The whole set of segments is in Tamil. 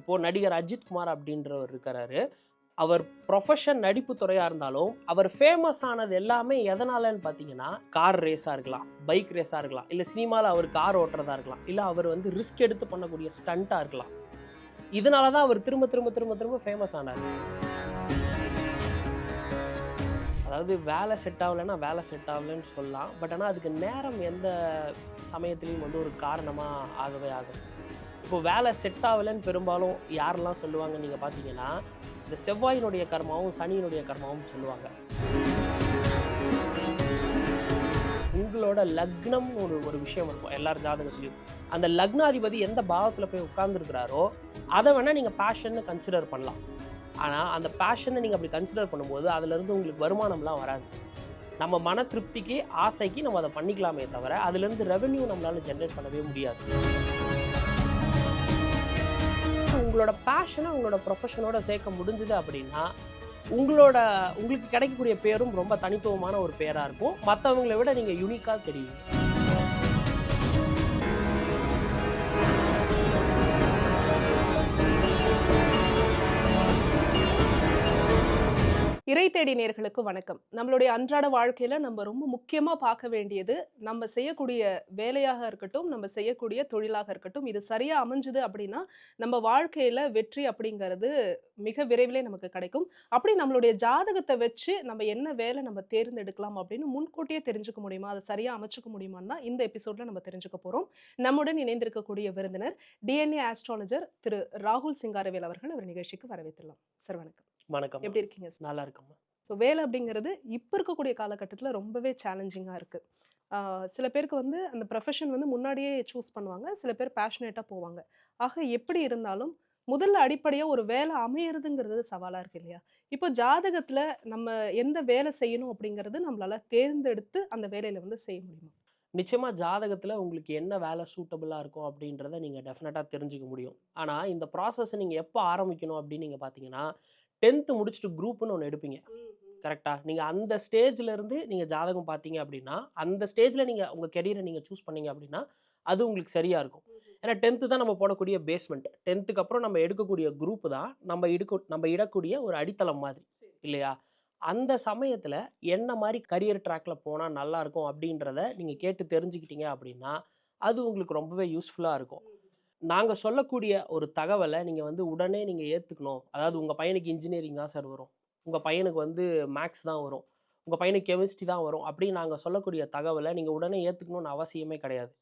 இப்போது நடிகர் அஜித் குமார் அப்படின்றவர் இருக்கிறாரு அவர் ப்ரொஃபஷன் நடிப்பு துறையாக இருந்தாலும் அவர் ஃபேமஸ் ஆனது எல்லாமே எதனாலன்னு பார்த்தீங்கன்னா கார் ரேஸாக இருக்கலாம் பைக் ரேஸாக இருக்கலாம் இல்லை சினிமாவில் அவர் கார் ஓட்டுறதா இருக்கலாம் இல்லை அவர் வந்து ரிஸ்க் எடுத்து பண்ணக்கூடிய ஸ்டண்ட்டாக இருக்கலாம். இதனால தான் அவர் திரும்ப திரும்ப திரும்ப திரும்ப ஃபேமஸ் ஆனார். அதாவது வேலை செட் ஆகலைன்னா வேலை செட் ஆகலைன்னு சொல்லலாம். பட் ஆனால் அதுக்கு நேரம் எந்த சமயத்துலேயும் வந்து ஒரு காரணமாக ஆகவே ஆகும் இப்போ வேலை செட் ஆகலைன்னு பெரும்பாலும் யாரெல்லாம் சொல்லுவாங்க நீங்கள் பார்த்தீங்கன்னா இந்த செவ்வாயினுடைய கர்மாவும் சனியினுடைய கர்மாவும் சொல்லுவாங்க. உங்களோட லக்னம்னு ஒரு ஒரு விஷயம் இருக்கும் எல்லார் ஜாதகத்துலையும். அந்த லக்னாதிபதி எந்த பாவத்தில் போய் உட்கார்ந்துருக்கிறாரோ அதை வேணால் நீங்கள் பேஷன்னு கன்சிடர் பண்ணலாம். ஆனால் அந்த பேஷனை நீங்கள் அப்படி கன்சிடர் பண்ணும்போது அதுலேருந்து உங்களுக்கு வருமானம்லாம் வராது. நம்ம மன திருப்திக்கு ஆசைக்கு நம்ம அதை பண்ணிக்கலாமே தவிர அதுலேருந்து ரெவென்யூ நம்மளால் ஜென்ரேட் பண்ணவே முடியாது. உங்களோட பேஷனை உங்களோட ப்ரொஃபஷனோட சேர்க்க முடிஞ்சுது அப்படின்னா உங்களோட உங்களுக்கு கிடைக்கக்கூடிய பேரும் ரொம்ப தனித்துவமான ஒரு பேராக இருக்கும். மற்றவங்களை விட நீங்கள் யூனிக்காக தெரியுங்க. இறை தேடி நேர்களுக்கு வணக்கம். நம்மளுடைய அன்றாட வாழ்க்கையில் நம்ம ரொம்ப முக்கியமாக பார்க்க வேண்டியது நம்ம செய்யக்கூடிய வேலையாக இருக்கட்டும் நம்ம செய்யக்கூடிய தொழிலாக இருக்கட்டும் இது சரியாக அமைஞ்சுது அப்படின்னா நம்ம வாழ்க்கையில் வெற்றி அப்படிங்கிறது மிக விரைவிலே நமக்கு கிடைக்கும். அப்படி நம்மளுடைய ஜாதகத்தை வச்சு நம்ம என்ன வேலை நம்ம தேர்ந்தெடுக்கலாம் அப்படின்னு முன்கூட்டியே தெரிஞ்சுக்க முடியுமா? அதை சரியாக அமைச்சுக்க முடியுமான்னு தான் இந்த எபிசோடில் நம்ம தெரிஞ்சுக்க போகிறோம் நம்முடன் இணைந்திருக்கக்கூடிய விருந்தினர் டிஎன்ஏ ஆஸ்ட்ராலஜர் திரு ராகுல் சிங்காரவேல் அவர்கள் அவர் நிகழ்ச்சிக்கு வரவேற்றலாம் சார் வணக்கம். வணக்கம் எப்படி இருக்கீங்க நல்லா இருக்கும்மா. ஸோ வேலை அப்படிங்கிறது இப்போ இருக்கக்கூடிய காலகட்டத்தில் ரொம்பவே சேலஞ்சிங்காக இருக்குது சில பேருக்கு வந்து அந்த ப்ரொஃபஷன் வந்து முன்னாடியே சூஸ் பண்ணுவாங்க. சில பேர் பேஷனேட்டாக போவாங்க. ஆக எப்படி இருந்தாலும் முதல்ல அடிப்படையாக ஒரு வேலை அமையிறதுங்கிறது சவாலாக இருக்கு இல்லையா? இப்போ ஜாதகத்தில் நம்ம எந்த வேலை செய்யணும் அப்படிங்கிறது நம்மளால தேர்ந்தெடுத்து அந்த வேலையில் வந்து செய்ய முடியுமா? நிச்சயமா ஜாதகத்தில் உங்களுக்கு என்ன வேலை சூட்டபுளாக இருக்கும் அப்படின்றத நீங்கள் டெஃபினட்டாக தெரிஞ்சுக்க முடியும். ஆனால் இந்த ப்ராசஸை நீங்கள் எப்போ ஆரம்பிக்கணும் அப்படின்னு நீங்கள் பார்த்தீங்கன்னா டென்த்து முடிச்சுட்டு குரூப்னு ஒன்று எடுப்பீங்க. கரெக்டாக நீங்கள் அந்த ஸ்டேஜ்ல இருந்து நீங்கள் ஜாதகம் பார்த்தீங்க அப்படின்னா அந்த ஸ்டேஜில் நீங்கள் உங்கள் கெரியரை நீங்கள் சூஸ் பண்ணீங்க அப்படின்னா அது உங்களுக்கு சரியாக இருக்கும். ஏன்னா டென்த்து தான் நம்ம போடக்கூடிய பேஸ்மெண்ட் டென்த்துக்கு அப்புறம் நம்ம எடுக்கக்கூடிய குரூப் தான் நம்ம எடுக்க நம்ம இடக்கூடிய ஒரு அடித்தளம் மாதிரி இல்லையா? அந்த சமயத்தில் என்ன மாதிரி கரியர் ட்ராக்ல போனால் நல்லா இருக்கும் அப்படின்றத நீங்கள் கேட்டு தெரிஞ்சுக்கிட்டீங்க அப்படின்னா அது உங்களுக்கு ரொம்பவே யூஸ்ஃபுல்லாக இருக்கும். நாங்கள் சொல்லக்கூடிய ஒரு தகவலை நீங்கள் வந்து உடனே நீங்கள் ஏற்றுக்கணும் அதாவது உங்கள் பையனுக்கு இன்ஜினியரிங் தான் சார் வரும். உங்கள் பையனுக்கு வந்து மேக்ஸ் தான் வரும். உங்கள் பையனுக்கு கெமிஸ்ட்ரி தான் வரும். அப்படின்னு நாங்கள் சொல்லக்கூடிய தகவலை நீங்கள் உடனே ஏற்றுக்கணும்னு அவசியமே கிடையாது.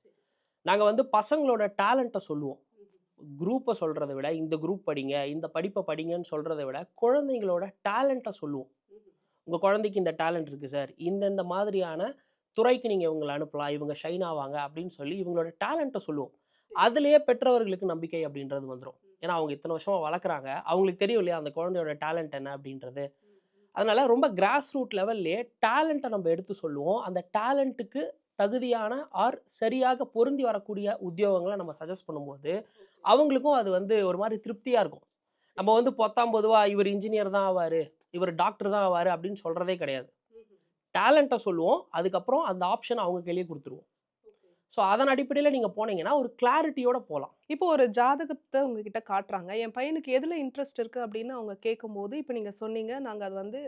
நாங்கள் வந்து பசங்களோட டேலண்ட்டை சொல்லுவோம். குரூப்பை சொல்கிறத விட இந்த குரூப் படிங்க இந்த படிப்பை படிங்கன்னு சொல்கிறத விட குழந்தைங்களோட டேலண்ட்டை சொல்லுவோம். உங்கள் குழந்தைக்கு இந்த டேலண்ட் இருக்குது சார். இந்தந்த மாதிரியான துறைக்கு நீங்கள் இவங்களை அனுப்பலாம். இவங்க ஷைன் ஆவாங்க அப்படின்னு சொல்லி இவங்களோட டேலண்ட்டை சொல்லுவோம். அதுலேயே பெற்றவர்களுக்கு நம்பிக்கை அப்படின்றது வந்துடும் ஏன்னா அவங்க இத்தனை வருஷமா வளர்க்குறாங்க. அவங்களுக்கு தெரியும் இல்லையா அந்த குழந்தையோட டேலண்ட் என்ன அப்படின்றது. அதனால ரொம்ப கிராஸ் ரூட் லெவல்லே டேலண்ட்டை நம்ம எடுத்து சொல்லுவோம். அந்த டேலண்ட்டுக்கு தகுதியான ஆர் சரியாக பொருந்தி வரக்கூடிய உத்தியோகங்களை நம்ம சஜஸ்ட் பண்ணும்போது அவங்களுக்கும் அது வந்து ஒரு மாதிரி திருப்தியாக இருக்கும். நம்ம வந்து பொத்தாம் பொதுவாக இவர் இன்ஜினியர் தான் ஆவார் இவர் டாக்டர் தான் ஆவார் அப்படின்னு சொல்கிறதே கிடையாது. டேலண்ட்டை சொல்லுவோம். அதுக்கப்புறம் அந்த ஆப்ஷன் அவங்க கையிலேயே கொடுத்துருவோம். ஸோ அதன் அடிப்படையில் நீங்கள் போனீங்கன்னா ஒரு கிளாரிட்டியோட போகலாம் இப்போ ஒரு ஜாதகத்தை உங்ககிட்ட காட்டுறாங்க. என் பையனுக்கு எதில் இன்ட்ரெஸ்ட் இருக்குது அப்படின்னு அவங்க கேட்கும்போது இப்போ நீங்கள் சொன்னீங்க நாங்கள் அது வந்து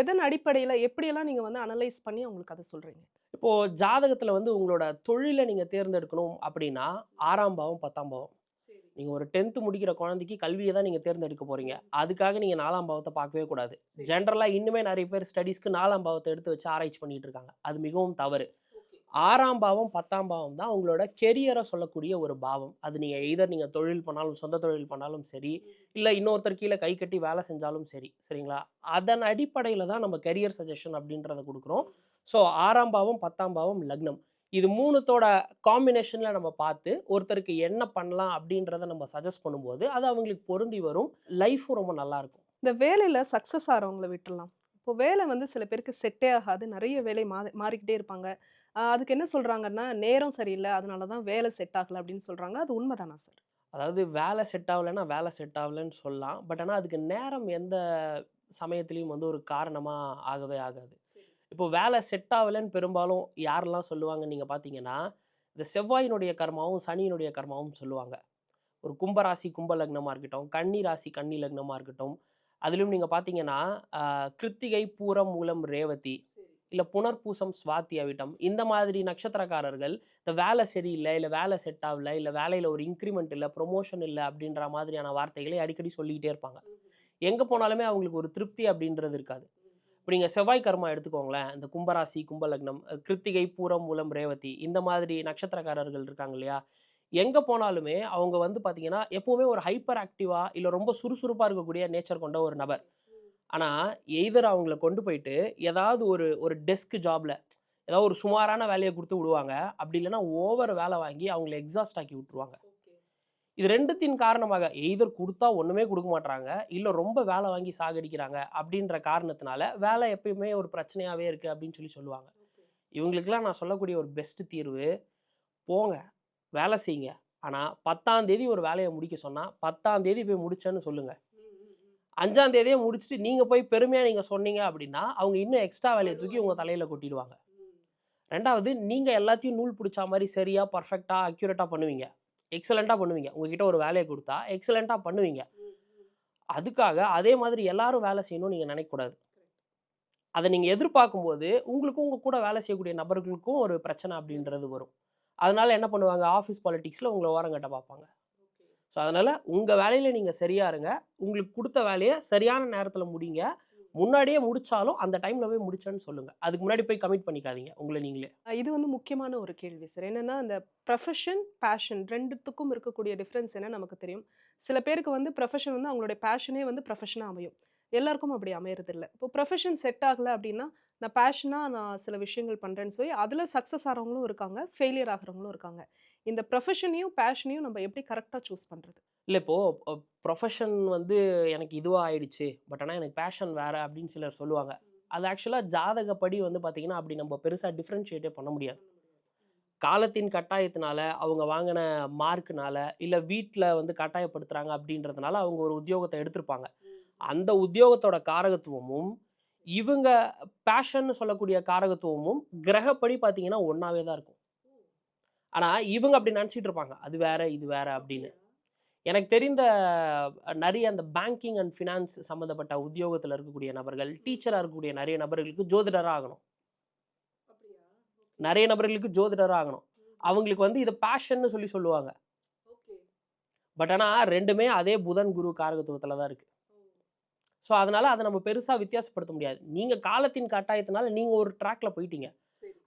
எதன் அடிப்படையில் எப்படியெல்லாம் நீங்கள் வந்து அனலைஸ் பண்ணி அவங்களுக்கு அதை சொல்கிறீங்க இப்போது ஜாதகத்தில் வந்து உங்களோட தொழிலை நீங்கள் தேர்ந்தெடுக்கணும் அப்படின்னா ஆறாம் பாவம் பத்தாம் பாவம். நீங்கள் ஒரு டென்த்து முடிக்கிற குழந்தைக்கு கல்வியை தான் நீங்கள் தேர்ந்தெடுக்க போகிறீங்க அதுக்காக நீங்கள் நாலாம் பாவத்தை பார்க்கவே கூடாது. ஜென்ரலாக இன்னுமே நிறைய பேர் ஸ்டடீஸ்க்கு நாலாம் பாவத்தை எடுத்து வச்சு ஆராய்ச்சி பண்ணிட்டு இருக்காங்க. அது மிகவும் தவறு. ஆறாம் பாவம் பத்தாம் பாவம் தான் உங்களோட கெரியரை சொல்லக்கூடிய ஒரு பாவம். அது நீங்கள் எய்தர் நீங்கள் தொழில் பண்ணாலும் சொந்த தொழில் பண்ணாலும் சரி இல்லை இன்னொருத்தர் கீழே கை கட்டி வேலை செஞ்சாலும் சரி சரிங்களா? அதன் அடிப்படையில் தான் நம்ம கெரியர் சஜஷன் அப்படின்றத கொடுக்குறோம். ஸோ ஆறாம் பாவம் பத்தாம் பாவம் லக்னம். இது மூணுத்தோட காம்பினேஷனில் நம்ம பார்த்து ஒருத்தருக்கு என்ன பண்ணலாம் அப்படின்றத நம்ம சஜஸ்ட் பண்ணும்போது அது அவங்களுக்கு பொருந்தி வரும். லைஃப்பும் ரொம்ப நல்லாயிருக்கும் இந்த வேலையில் சக்ஸஸ் ஆகிறவங்கள விட்டுடலாம் இப்போ வேலை வந்து சில பேருக்கு செட்டே ஆகாது. நிறைய வேலை மா மாறிக்கிட்டே இருப்பாங்க. அதுக்கு என்ன சொல்கிறாங்கன்னா நேரம் சரியில்லை அதனால தான் வேலை செட் ஆகலை அப்படின்னு சொல்கிறாங்க அது உண்மைதானா சார்? அதாவது வேலை செட் ஆகலைன்னா வேலை செட் ஆகலைன்னு சொல்லலாம். பட் ஆனால் அதுக்கு நேரம் எந்த சமயத்துலேயும் வந்து ஒரு காரணமாக ஆகவே ஆகாது. இப்போ வேலை செட் ஆகலைன்னு பெரும்பாலும் யாரெல்லாம் சொல்லுவாங்க நீங்கள் பார்த்தீங்கன்னா இந்த செவ்வாயினுடைய கர்மாவும் சனியினுடைய கர்மாவும் சொல்லுவாங்க. ஒரு கும்பராசி கும்ப லக்னமாக இருக்கட்டும் கன்னி ராசி கன்னி லக்னமாக இருக்கட்டும். அதிலும் நீங்கள் பார்த்தீங்கன்னா கிருத்திகை பூரம் மூலம் ரேவதி இல்லை புனர்பூசம் சுவாதி அவிட்டம். இந்த மாதிரி நட்சத்திரக்காரர்கள் இந்த வேலை சரியில்லை இல்லை வேலை செட் ஆகல இல்லை வேலையில் ஒரு இன்க்ரிமெண்ட் இல்லை ப்ரொமோஷன் இல்லை அப்படின்ற மாதிரியான வார்த்தைகளை அடிக்கடி சொல்லிக்கிட்டே இருப்பாங்க. எங்கே போனாலுமே அவங்களுக்கு ஒரு திருப்தி அப்படின்றது இருக்காது. இப்போ நீங்கள் செவ்வாய் கர்மா எடுத்துக்கோங்களேன் இந்த கும்பராசி கும்பலக்னம் கிருத்திகை பூரம் மூலம் ரேவதி இந்த மாதிரி நட்சத்திரக்காரர்கள் இருக்காங்க இல்லையா? எங்கே போனாலுமே அவங்க வந்து பார்த்தீங்கன்னா எப்போவுமே ஒரு ஹைப்பர் ஆக்டிவாக இல்லை ரொம்ப சுறுசுறுப்பாக இருக்கக்கூடிய நேச்சர் கொண்ட ஒரு நபர். ஆனால் எய்தர் அவங்கள கொண்டு போயிட்டு ஏதாவது ஒரு ஒரு டெஸ்க் ஜாப்ல ஏதாவது ஒரு சுமாரான வேலையை கொடுத்து விடுவாங்க. அப்படி இல்லைன்னா ஓவர் வேலை வாங்கி அவங்கள எக்ஸாஸ்ட் ஆக்கி விட்டுருவாங்க. இது ரெண்டுத்தின் காரணமாக எய்தர் கொடுத்தா ஒன்றுமே கொடுக்க மாட்றாங்க. இல்லை ரொம்ப வேலை வாங்கி சாகடிக்கிறாங்க அப்படின்ற காரணத்தினால வேலை எப்பயுமே ஒரு பிரச்சனையாகவே இருக்குது அப்படின்னு சொல்லி சொல்லுவாங்க. இவங்களுக்கெல்லாம் நான் சொல்லக்கூடிய ஒரு பெஸ்ட் தீர்வு போங்க வேலை செய்யுங்க. ஆனால் பத்தாம் தேதி ஒரு வேலையை முடிக்க சொன்னால் பத்தாம் தேதி போய் முடிச்சேன்னு சொல்லுங்க. அஞ்சாம் தேதியே முடிச்சுட்டு நீங்கள் போய் பெருமையாக நீங்கள் சொன்னீங்க அப்படின்னா அவங்க இன்னும் எக்ஸ்ட்ரா வேலையை தூக்கி உங்கள் தலையில் கொட்டிடுவாங்க. ரெண்டாவது நீங்கள் எல்லாத்தையும் நூல் பிடிச்ச மாதிரி சரியாக பர்ஃபெக்டாக அக்யூரேட்டாக பண்ணுவீங்க. எக்ஸலண்ட்டாக பண்ணுவீங்க. உங்ககிட்ட ஒரு வேலையை கொடுத்தா எக்ஸலண்ட்டாக பண்ணுவீங்க. அதுக்காக அதே மாதிரி எல்லாரும் வேலை செய்யணும்னு நீங்கள் நினைக்கக்கூடாது. அதை நீங்கள் எதிர்பார்க்கும்போது உங்களுக்கும் உங்கள் கூட வேலை செய்யக்கூடிய நபர்களுக்கும் ஒரு பிரச்சனை அப்படின்றது வரும். அதனால என்ன பண்ணுவாங்க? ஆஃபீஸ் பாலிடிக்ஸில் உங்களை ஓரங்கட்ட பார்ப்பாங்க. ஸோ அதனால் உங்கள் வேலையில் நீங்கள் சரியா இருங்க. உங்களுக்கு கொடுத்த வேலையை சரியான நேரத்தில் முடிங்க. முன்னாடியே முடிச்சாலும் அந்த டைமில் போய் முடிச்சேன்னு சொல்லுங்கள் அதுக்கு முன்னாடி போய் கமிட் பண்ணிக்காதீங்க உங்களை நீங்களே. இது வந்து முக்கியமான ஒரு கேள்வி சார். என்னன்னா அந்த ப்ரொஃபஷன் பேஷன் ரெண்டுத்துக்கும் இருக்கக்கூடிய டிஃப்ரென்ஸ் என்ன நமக்கு தெரியும்? சில பேருக்கு வந்து ப்ரொஃபஷன் வந்து அவங்களுடைய பேஷனே வந்து ப்ரொஃபஷனாக அமையும். எல்லாருக்கும் அப்படி அமையறது இல்லை இப்போ ப்ரொஃபஷன் செட் ஆகலை அப்படின்னா நான் பேஷனாக நான் சில விஷயங்கள் பண்ணுறேன்னு சொல்லி அதில் சக்ஸஸ் ஆகிறவங்களும் இருக்காங்க ஃபெயிலியர் ஆகிறவங்களும் இருக்காங்க. இந்த ப்ரொஃபஷனையும் பேஷனையும் நம்ம எப்படி கரெக்டாக சூஸ் பண்ணுறது இல்லை இப்போது ப்ரொஃபஷன் வந்து எனக்கு இதுவாக ஆயிடுச்சு. பட் ஆனால் எனக்கு பேஷன் வேறு அப்படின்னு சிலர் சொல்லுவாங்க. அது ஆக்சுவலாக ஜாதகப்படி வந்து பார்த்தீங்கன்னா அப்படி நம்ம பெருசாக டிஃப்ரென்ஷியேட்டே பண்ண முடியாது. காலத்தின் கட்டாயத்தினால அவங்க வாங்கின மார்க்குனால இல்லை வீட்டில் வந்து கட்டாயப்படுத்துகிறாங்க அப்படின்றதுனால அவங்க ஒரு உத்தியோகத்தை எடுத்திருப்பாங்க. அந்த உத்தியோகத்தோட காரகத்துவமும் இவங்க பேஷன்னு சொல்லக்கூடிய காரகத்துவமும் கிரகப்படி பார்த்தீங்கன்னா ஒன்றாவே தான் இருக்கும். ஆனால் இவங்க அப்படி நினச்சிட்டு இருப்பாங்க அது வேற இது வேற அப்படின்னு. எனக்கு தெரிந்த நிறைய அந்த பேங்கிங் அண்ட் ஃபினான்ஸ் சம்மந்தப்பட்ட உத்தியோகத்தில் இருக்கக்கூடிய நபர்கள் டீச்சராக இருக்கக்கூடிய நிறைய நபர்களுக்கு ஜோதிடராக ஆகணும். நிறைய நபர்களுக்கு ஜோதிடராக ஆகணும். அவங்களுக்கு வந்து இதை பேஷன்னு சொல்லி சொல்லுவாங்க. பட் ஆனால் ரெண்டுமே அதே புதன் குரு காரகத்துவத்தில் தான் இருக்குது ஸோ அதனால அதை நம்ம பெருசாக வித்தியாசப்படுத்த முடியாது. நீங்கள் காலத்தின் கட்டாயத்தினால நீங்கள் ஒரு ட்ராக்ல போயிட்டீங்க.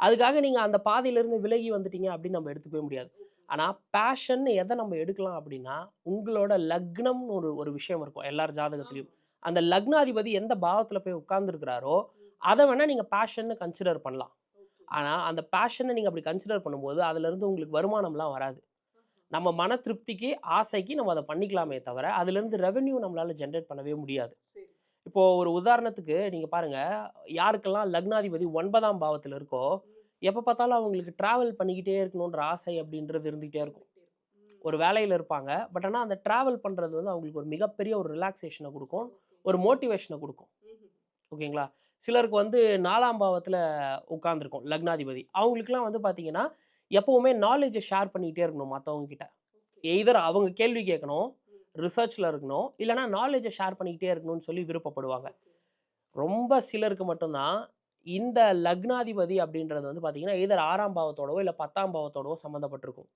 அதுக்காக நீங்கள் அந்த பாதையிலேருந்து விலகி வந்துட்டீங்க அப்படின்னு நம்ம எடுத்துக்கவே முடியாது. ஆனால் பேஷன் எதை நம்ம எடுக்கலாம் அப்படின்னா உங்களோட லக்னம்னு ஒரு ஒரு விஷயம் இருக்கும். எல்லார் ஜாதகத்துலையும். அந்த லக்னாதிபதி எந்த பாவத்தில் போய் உட்கார்ந்துருக்கிறாரோ அதை வேணால் நீங்கள் பேஷன்னு கன்சிடர் பண்ணலாம். ஆனால் அந்த பேஷனை நீங்கள் அப்படி கன்சிடர் பண்ணும்போது அதுலேருந்து உங்களுக்கு வருமானம்லாம் வராது. நம்ம மன திருப்திக்கு ஆசைக்கு நம்ம அதை பண்ணிக்கலாமே தவிர அதுலேருந்து ரெவென்யூ நம்மளால் ஜென்ரேட் பண்ணவே முடியாது. இப்போது ஒரு உதாரணத்துக்கு நீங்கள் பாருங்க யாருக்கெல்லாம் லக்னாதிபதி ஒன்பதாம் பாவத்தில் இருக்கோ எப்போ பார்த்தாலும் அவங்களுக்கு டிராவல் பண்ணிக்கிட்டே இருக்கணுன்ற ஆசை அப்படின்றது இருந்துகிட்டே இருக்கும். ஒரு வேலையில் இருப்பாங்க. பட் ஆனால் அந்த டிராவல் பண்ணுறது வந்து அவங்களுக்கு ஒரு மிகப்பெரிய ஒரு ரிலாக்ஸேஷனை கொடுக்கும். ஒரு மோட்டிவேஷனை கொடுக்கும். ஓகேங்களா? சிலருக்கு வந்து நாலாம் பாவத்தில் உட்காந்துருக்கும் லக்னாதிபதி. அவங்களுக்குலாம் வந்து பார்த்தீங்கன்னா எப்போவுமே நாலேஜை ஷேர் பண்ணிக்கிட்டே இருக்கணும் மற்றவங்க கிட்ட. எய்தர் அவங்க கேள்வி கேட்கணும் ரிசர்ச்சில் இருக்கணும் இல்லைனா நாலேஜை ஷேர் பண்ணிக்கிட்டே இருக்கணும்னு சொல்லி விருப்பப்படுவாங்க. ரொம்ப சிலருக்கு மட்டும்தான் இந்த லக்னாதிபதி அப்படின்றது வந்து பார்த்தீங்கன்னா எய்தர் ஆறாம் பாவத்தோடவோ இல்லை பத்தாம் பாவத்தோடவோ சம்மந்தப்பட்டிருக்கும்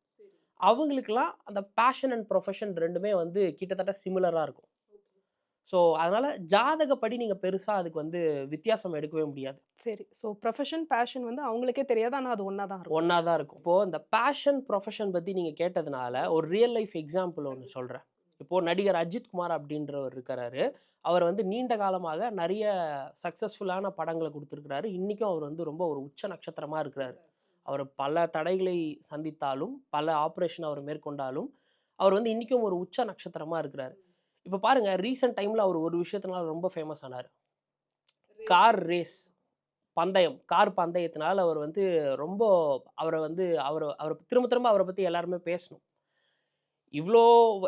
அவங்களுக்கெல்லாம் அந்த பேஷன் அண்ட் ப்ரொஃபஷன் ரெண்டுமே வந்து கிட்டத்தட்ட சிமிலராக இருக்கும். ஸோ அதனால ஜாதகப்படி நீங்கள் பெருசாக அதுக்கு வந்து வித்தியாசம் எடுக்கவே முடியாது. சரி. ஸோ ப்ரொஃபஷன் பேஷன் வந்து அவங்களுக்கே தெரியாது ஆனால் அது ஒன்றா தான் இருக்கும். ஒன்றா தான் இருக்கும். இப்போது இந்த பேஷன் ப்ரொஃபஷன் பற்றி நீங்கள் கேட்டதுனால ஒரு ரியல் லைஃப் எக்ஸாம்பிள் ஒன்று சொல்கிறேன் இப்போது நடிகர் அஜித் குமார் அப்படின்றவர் இருக்கிறாரு. அவர் வந்து நீண்ட காலமாக நிறைய சக்ஸஸ்ஃபுல்லான படங்களை கொடுத்துருக்கிறாரு. இன்றைக்கும் அவர் வந்து ரொம்ப ஒரு உச்ச நட்சத்திரமாக இருக்கிறாரு. அவர் பல தடைகளை சந்தித்தாலும் பல ஆப்ரேஷன் அவர் மேற்கொண்டாலும் அவர் வந்து இன்றைக்கும் ஒரு உச்ச நட்சத்திரமாக இருக்கிறாரு. இப்போ பாருங்க ரீசெண்ட் டைமில் அவர் ஒரு விஷயத்தினால ரொம்ப ஃபேமஸ் ஆனார். கார் ரேஸ் பந்தயம். கார் பந்தயத்தினால அவர் வந்து ரொம்ப அவரை வந்து அவர் அவரை திரும்ப திரும்ப அவரை பற்றி எல்லாருமே பேசணும். இவ்வளோ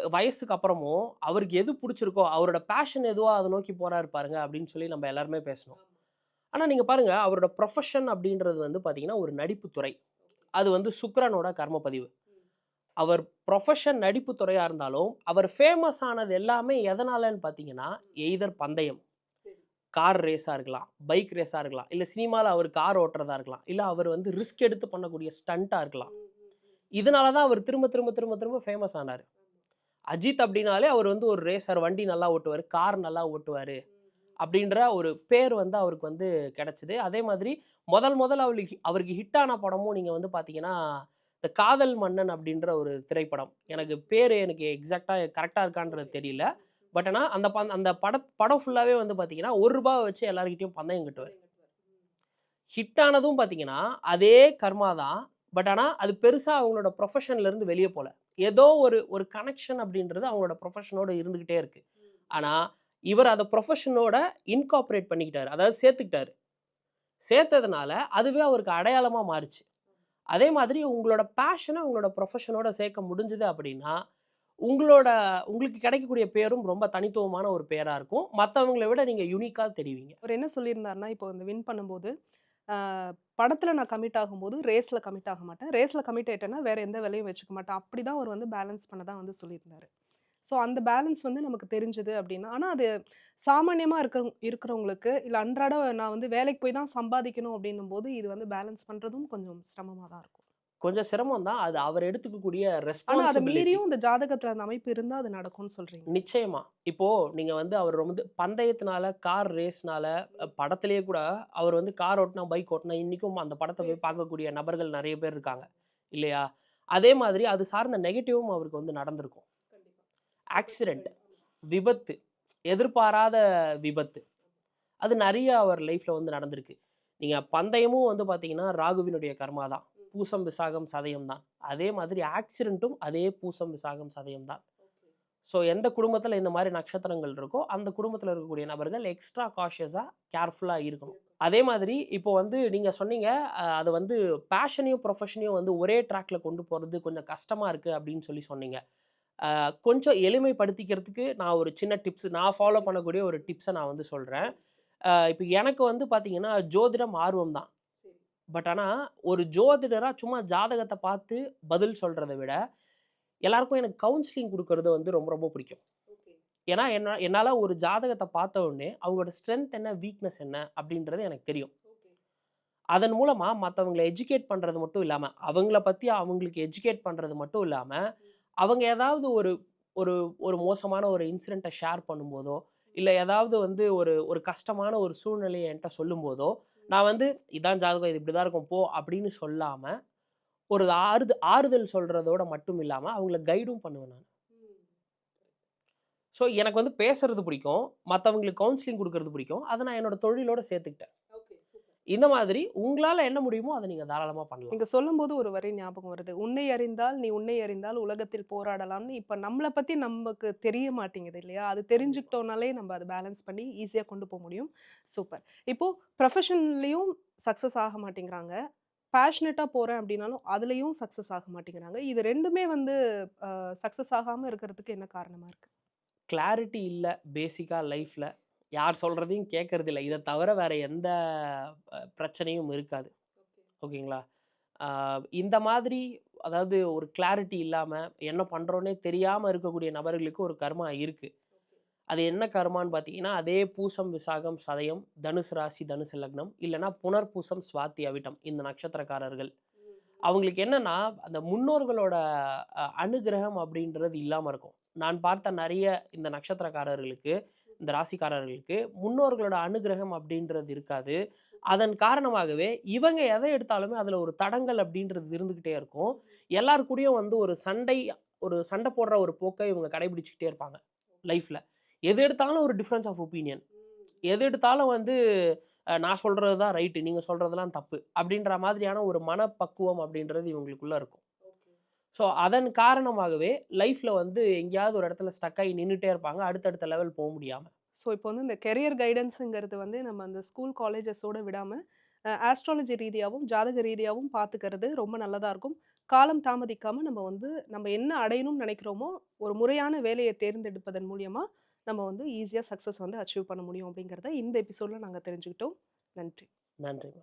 வயசுக்கு அப்புறமும் அவருக்கு எது பிடிச்சிருக்கோ அவரோட பேஷன் எதுவோ அதை நோக்கி போறாரு பாருங்க அப்படின்னு சொல்லி நம்ம எல்லாருமே பேசணும். ஆனால் நீங்கள் பாருங்க அவரோட ப்ரொஃபஷன் அப்படின்றது வந்து பார்த்தீங்கன்னா ஒரு நடிப்பு துறை. அது வந்து சுக்கிரனோட கர்ம பதிவு. அவர் ப்ரொஃபஷன் நடிப்பு துறையா இருந்தாலும், அவர் ஃபேமஸ் ஆனது எல்லாமே எதனாலன்னு பார்த்தீங்கன்னா, எய்தர் பந்தயம். கார் ரேஸா இருக்கலாம், பைக் ரேஸா இருக்கலாம், இல்ல சினிமால அவர் கார் ஓட்டுறதா இருக்கலாம், இல்ல அவர் வந்து ரிஸ்க் எடுத்து பண்ணக்கூடிய ஸ்டண்ட்டா இருக்கலாம். இதனால தான் அவர் திரும்ப திரும்ப திரும்ப திரும்ப ஃபேமஸ் ஆனாரு. அஜித் அப்படின்னாலே அவர் வந்து ஒரு ரேசர், வண்டி நல்லா ஓட்டுவாரு, கார் நல்லா ஓட்டுவாரு. அப்படின்ற ஒரு பேர் வந்து அவருக்கு வந்து கிடைச்சது. அதே மாதிரி முதல் முதல்ல அவருக்கு அவருக்கு ஹிட் ஆன படமும் நீங்க வந்து பார்த்தீங்கன்னா, இந்த காதல் மன்னன் அப்படின்ற ஒரு திரைப்படம். எனக்கு பேரு எனக்கு எக்ஸாக்ட்டா கரெக்ட்டா இருக்கான்றது தெரியல. பட் ஆனா அந்த ப அந்த பட படம் ஃபுல்லாவே வந்து பார்த்தீங்கன்னா, ரூ. 1 வச்சு எல்லார்கிட்டயும் பந்தயம் கட்டுவாரு. ஹிட் ஆனதும் பார்த்தீங்கன்னா, அதே கர்மா தான். பட் ஆனா அது பெருசா அவங்களோட ப்ரொஃபஷன்ல இருந்து வெளிய போல. ஏதோ ஒரு ஒரு கனெக்ஷன் அப்படின்றது அவங்களோட ப்ரொஃபஷனோட இருந்துகிட்டே இருக்கு. ஆனா, இவர் அத ப்ரொஃபஷனோட இன்கார்ப்பரேட் பண்ணிக்கிட்டாரு. அதாவது சேர்த்துக்கிட்டாரு. சேர்த்ததுனால அதுவே அவருக்கு அடையாளமா மாறுச்சு. அதே மாதிரி உங்களோட பேஷன உங்களோட ப்ரொஃபஷனோட சேர்க்க முடிஞ்சது அப்படின்னா, உங்களோட உங்களுக்கு கிடைக்கக்கூடிய பேரும் ரொம்ப தனித்துவமான ஒரு பேரா இருக்கும். மத்தவங்கள விட நீங்க யூனிக்கா தெரிவீங்க. அவர் என்ன சொல்லியிருந்தாருன்னா, இப்போ இந்த வின் பண்ணும்போது, படத்தில் நான் கமிட் ஆகும்போது, ரேஸில் கமிட் ஆக மாட்டேன். ரேஸில் கமிட் ஆகிட்டேன்னா வேறு எந்த வேலையும் வச்சுக்க மாட்டேன். அப்படி தான் அவர் வந்து பேலன்ஸ் பண்ண தான் வந்து சொல்லியிருந்தாரு. ஸோ அந்த பேலன்ஸ் வந்து நமக்கு தெரிஞ்சது அப்படின்னா ஆனால் அது சாமானியமாக இருக்கிறவங் இருக்கிறவங்களுக்கு, இல்லை அன்றாட நான் வந்து வேலைக்கு போய் தான் சம்பாதிக்கணும் அப்படின்னும் போது இது வந்து பேலன்ஸ் பண்ணுறதும் கொஞ்சம் சிரமமாக தான் இருக்கும். கொஞ்சம் சிரமம் தான். அது அவர் எடுத்துக்கக்கூடிய ஆனா அத. மீறியும் இந்த ஜாதகத்துல அந்த அமைப்பு இருந்தா அது நடக்கும்னு சொல்றீங்க. நிச்சயமா. இப்போ நீங்க வந்து அவர் வந்து பந்தயத்தினால, கார் ரேஸ்னால படத்திலேயே கூட அவர் வந்து கார் ஓட்டுனா, பைக் ஓட்டுனா இன்னைக்கும் அந்த படத்த போய் பார்க்கக்கூடிய நபர்கள் நெறைய பேர் இருக்காங்க. இல்லையா? அதே மாதிரி அது சார்ந்த நெகட்டிவும் அவருக்கு வந்து நடந்திருக்கும். ஆக்சிடென்ட், விபத்து, எதிர்பாராத விபத்து. அது நெறைய அவர் லைஃப்ல வந்து நடந்திருக்கு. நீங்க பந்தயமும் வந்து பார்த்தீங்கன்னா, ராகுவினுடைய கர்மா தான். பூசம், விசாகம், சதயம் தான். அதே மாதிரி ஆக்சிடென்ட்டும் அதே பூசம், விசாகம், சதயம் தான். ஸோ எந்த குடும்பத்தில இந்த மாரி நட்சத்திரங்கள் இருக்கோ, அந்த குடும்பத்தில இருக்கக்கூடிய நபர்கள் எக்ஸ்ட்ரா காஷியஸா, கேர்ஃபுல்லா இருக்கணும். அதே மாதிரி இப்போ வந்து நீங்க சொன்னீங்க, அது வந்து பேஷனையும், ப்ரொஃபஷனையும் வந்து ஒரே ட்ராக்ல கொண்டு போறது கொஞ்சம் கஷ்டமா இருக்கு அப்படின்னு சொல்லி சொன்னீங்க. கொஞ்சம் எளிமைப்படுத்திக்கிறதுக்கு நான் ஒரு சின்ன டிப்ஸ் நான் ஃபாலோ பண்ணக்கூடிய ஒரு டிப்ஸ நான் வந்து சொல்றேன். அ இப்ப எனக்கு வந்து பார்த்தீங்கன்னா, ஜோதிடம் ஆர்வம் தான். பட் ஆனா, ஒரு ஜோதிடரா சும்மா ஜாதகத்த பார்த்து பதில் சொல்றத விட, எல்லாருக்கும் எனக்கு கவுன்சிலிங் குடுக்கறது வந்து ரொம்ப ரொம்ப பிடிக்கும். ஏன்னா, என்ன என்னால ஒரு ஜாதகத்த பார்த்த உடனே, அவங்களோட ஸ்ட்ரென்த் என்ன, வீக்னஸ் என்ன அப்படின்றது எனக்கு தெரியும். அதன் மூலமா மத்தவங்கள எஜுகேட் பண்றது மட்டும் இல்லாம, அவங்கள பத்தி அவங்களுக்கு எஜுகேட் பண்றது மட்டும் இல்லாம, அவங்க ஏதாவது ஒரு ஒரு ஒரு மோசமான ஒரு இன்சிடென்ட்ட ஷேர் பண்ணும்போதோ, இல்ல ஏதாவது வந்து ஒரு ஒரு கஷ்டமான ஒரு சூழ்நிலைய என்ட்ட சொல்லும்போதோ, நான் வந்து "இதான் ஜாதகம், இது இப்படிதான் இருக்கும் போ" அப்படின்னு சொல்லாம, ஒரு ஆறுத ஆறுதல் சொல்றதோட மட்டும் இல்லாம, அவங்கள கைடும் பண்ணுவேன் நானு. ஸோ எனக்கு வந்து பேசுறது பிடிக்கும். மத்தவங்களுக்கு கவுன்சிலிங் குடுக்கறது பிடிக்கும். அத நான் என்னோட தொழிலோட சேர்த்துக்கிட்டேன். இந்த மாதிரி உங்களால என்ன முடியுமோ அத நீங்க தாராளமா பண்ணலாம். நீங்க சொல்லும்போது ஒரு வரி ஞாபகம் வருது. "உன்னை அறிந்தால் நீ உன்னை அறிந்தால் உலகத்தில் போராடலாம்னு" இப்ப நம்மள பத்தி நமக்கு தெரிய மாட்டேங்குது இல்லையா? அது தெரிஞ்சுக்கிட்டோம்னாலே நம்ம அத பேலன்ஸ் பண்ணி ஈஸியா கொண்டு போ முடியும். சூப்பர். இப்போ ப்ரொஃபஷன்லயும் சக்சஸ் ஆக மாட்டேங்கிறாங்க. பேஷனேட்டா போறேன் அப்படின்னாலும், அதுலயும் சக்சஸ் ஆக மாட்டேங்கிறாங்க. இது 2மே வந்து அ சக்சஸ் ஆகாம இருக்கிறதுக்கு என்ன காரணமா இருக்கு? கிளாரிட்டி இல்ல பேசிக்கா லைஃப்ல. யார் சொல்றதையும் கேட்கறதில்ல. இத தவிர வேற எந்த பிரச்சனையும் இருக்காது. ஓகேங்களா? இந்த மாதிரி அதாவது ஒரு கிளாரிட்டி இல்லாம, என்ன பண்றோன்னே தெரியாம இருக்கக்கூடிய நபர்களுக்கு ஒரு கர்மா இருக்கு. அது என்ன கர்மான்னு பார்த்தீங்கன்னா, அதே பூசம், விசாகம், சதயம், தனுசு ராசி, தனுசு லக்னம், இல்லன்னா புனர்பூசம், சுவாதி, அவிட்டம் இந்த நட்சத்திரக்காரர்கள். அவங்களுக்கு என்னன்னா, அந்த முன்னோர்களோட அ அனுக்கிரகம் அப்படின்றது இல்லாம இருக்கும். நான் பார்த்த நெறைய இந்த நட்சத்திரக்காரர்களுக்கு, இந்த ராசிக்காரர்களுக்கு முன்னோர்களோட அனுகிரகம் அப்படின்றது இருக்காது. அதன் காரணமாகவே இவங்க எதை எடுத்தாலுமே அதில் ஒரு தடங்கல் அப்படின்றது இருந்துக்கிட்டே இருக்கும். எல்லார் வந்து ஒரு சண்டை ஒரு சண்டை போடுற ஒரு போக்கை இவங்க கடைபிடிச்சிக்கிட்டே இருப்பாங்க லைஃப்பில் எது எடுத்தாலும் ஒரு டிஃப்ரென்ஸ் ஆஃப் ஒப்பீனியன். எது எடுத்தாலும் வந்து நான் சொல்கிறது தான் ரைட்டு, நீங்கள் சொல்கிறதுலாம் தப்பு. அப்படின்ற மாதிரியான ஒரு மனப்பக்குவம் அப்படின்றது இவங்களுக்குள்ளே இருக்கும். ஸோ அதன் காரணமாகவே லைஃப்ல வந்து எங்கேயாவது ஒரு இடத்துல ஸ்டக் ஆகி நின்னுட்டே இருப்பாங்க. அடுத்தடுத்த லெவல் போ முடியாம. ஸோ இப்போ வந்து இந்த கெரியர் கைடன்ஸ்ங்கிறது வந்து நம்ம அந்த ஸ்கூல், காலேஜஸோட விடாம, அ ஆஸ்ட்ராலஜி ரீதியாவும், ஜாதக ரீதியாவும் பார்த்துக்கிறது ரொம்ப நல்லதா இருக்கும். காலம் தாமதிக்காம நம்ம வந்து நம்ம என்ன அடையணும்னு நினைக்கிறோமோ, ஒரு முறையான வேலைய தேர்ந்தெடுப்பதன் மூலியமா, நம்ம வந்து ஈஸியா சக்சஸ் வந்து அச்சீவ் பண்ண முடியும் அப்படிங்கிறத இந்த எபிசோட்ல நாங்க தெரிஞ்சுக்கிட்டோம். நன்றி. நன்றிங்க.